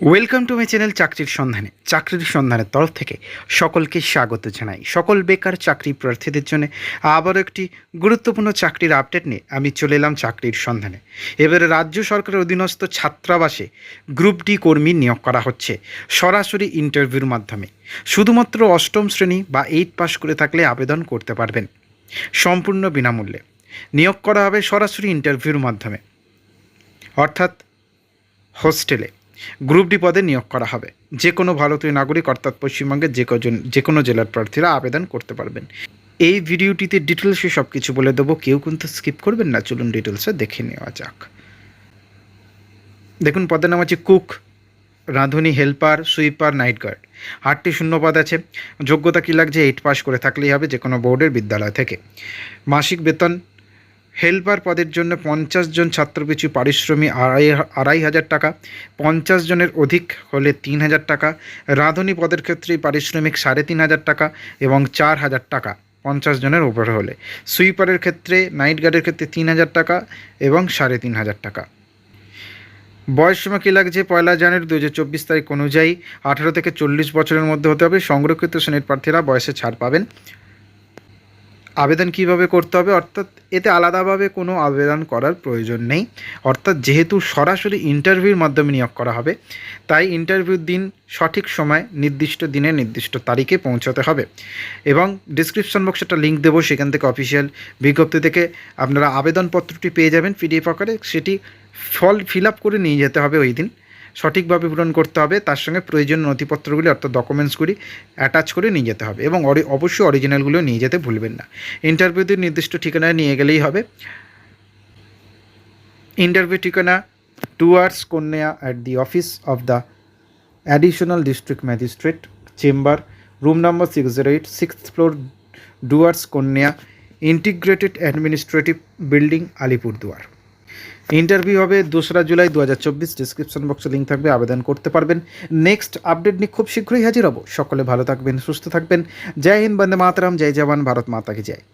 Welcome to my channel চাকরির সন্ধানে চাকরির সন্ধানের তরফ থেকে সকলকে স্বাগত জানাই। সকল বেকার চাকরি প্রার্থীদের জন্য আবারও একটি গুরুত্বপূর্ণ চাকরির আপডেট নিয়ে আমি চলে এলাম চাকরির সন্ধানে। এবারে রাজ্য সরকারের অধীনস্থ ছাত্রাবাসে গ্রুপ ডি কর্মী নিয়োগ করা হচ্ছে সরাসরি ইন্টারভিউর মাধ্যমে। শুধুমাত্র অষ্টম শ্রেণি বা এইট পাস করে থাকলে আবেদন করতে পারবেন সম্পূর্ণ বিনামূল্যে। নিয়োগ করা হবে সরাসরি ইন্টারভিউর মাধ্যমে। অর্থাৎ হোস্টেলে। গ্রুপ ডি পদে নিয়োগ করা হবে। যে কোনো ভারতীয় নাগরিক অর্থাৎ পশ্চিমবঙ্গের যে কজন, যে কোনো জেলার প্রার্থীরা আবেদন করতে পারবেন। এই ভিডিওটিতে ডিটেলসে সব কিছু বলে দেবো। কেউ কিন্তু স্কিপ করবেন না, চলুন ডিটেলসে দেখে নেওয়া যাক। দেখুন, পদের নাম আছে কুক, রাঁধুনি, হেল্পার, সুইপার নাইট গার্ড আটটি শূন্য পদ আছে। যোগ্যতা কী লাগছে? এইট পাস করে থাকলেই হবে যে কোনো বোর্ডের বিদ্যালয় থেকে। মাসিক বেতন হেল্পার পদের জন্য পঞ্চাশ জন ছাত্রপিছু পারিশ্রমিক আড়াই আড়াই হাজার টাকা, পঞ্চাশ জনের অধিক হলে তিন হাজার টাকা, রাঁধুনি পদের ক্ষেত্রে পারিশ্রমিক সাড়ে তিন হাজার টাকা এবং চার হাজার টাকা, পঞ্চাশ জনের উপরে হলে। সুইপারের ক্ষেত্রে নাইট গার্ডের ক্ষেত্রে তিন হাজার টাকা এবং সাড়ে তিন হাজার টাকা। বয়স সীমা কী লাগছে? পয়লা জানুয়ারি দু হাজার চব্বিশ তারিখ অনুযায়ী আঠারো থেকে চল্লিশ বছরের মধ্যে হতে হবে। সংরক্ষিত শ্রেণির প্রার্থীরা বয়সে ছাড় পাবেন। আবেদন কীভাবে করতে হবে? অর্থাৎ এতে আলাদাভাবে কোনো আবেদন করার প্রয়োজন নেই। অর্থাৎ যেহেতু সরাসরি ইন্টারভিউর মাধ্যমে নিয়োগ করা হবে, তাই ইন্টারভিউর দিন সঠিক সময়, নির্দিষ্ট দিনে নির্দিষ্ট তারিখে পৌঁছাতে হবে। এবং ডিসক্রিপশন বক্সে একটা লিঙ্ক দেবো, সেখান থেকে অফিসিয়াল বিজ্ঞপ্তি থেকে আপনারা আবেদনপত্রটি পেয়ে যাবেন পিডিএফ আকারে। সেটি ফল ফিল আপ করে নিয়ে যেতে হবে ওই দিন। সঠিকভাবে পূরণ করতে হবে, তার সঙ্গে প্রয়োজনীয় নথিপত্রগুলি অর্থাৎ ডকুমেন্টসগুলি অ্যাটাচ করে নিয়ে যেতে হবে এবং অবশ্যই অরিজিনালগুলো নিয়ে যেতে ভুলবেন না। ইন্টারভিউতে নির্দিষ্ট ঠিকানায় নিয়ে গেলেই হবে। ইন্টারভিউ ঠিকানা Dooars Kanya at the office of the additional district magistrate chamber room number six zero eight six floor Dooars Kanya integrated administrative building Alipurduar interview হবে দোসরা জুলাই দু হাজার চব্বিশ ডিসক্রিপশন বক্সে লিঙ্ক থাকবে, আবেদন করতে পারবেন। নেক্সট আপডেট নিয়ে খুব শীঘ্রই হাজির হব। সকলে ভালো থাকবেন, সুস্থ থাকবেন। জয় হিন্দ, বন্দে মাতরাম, জয় জওয়ান, ভারত মাতাকে জয়।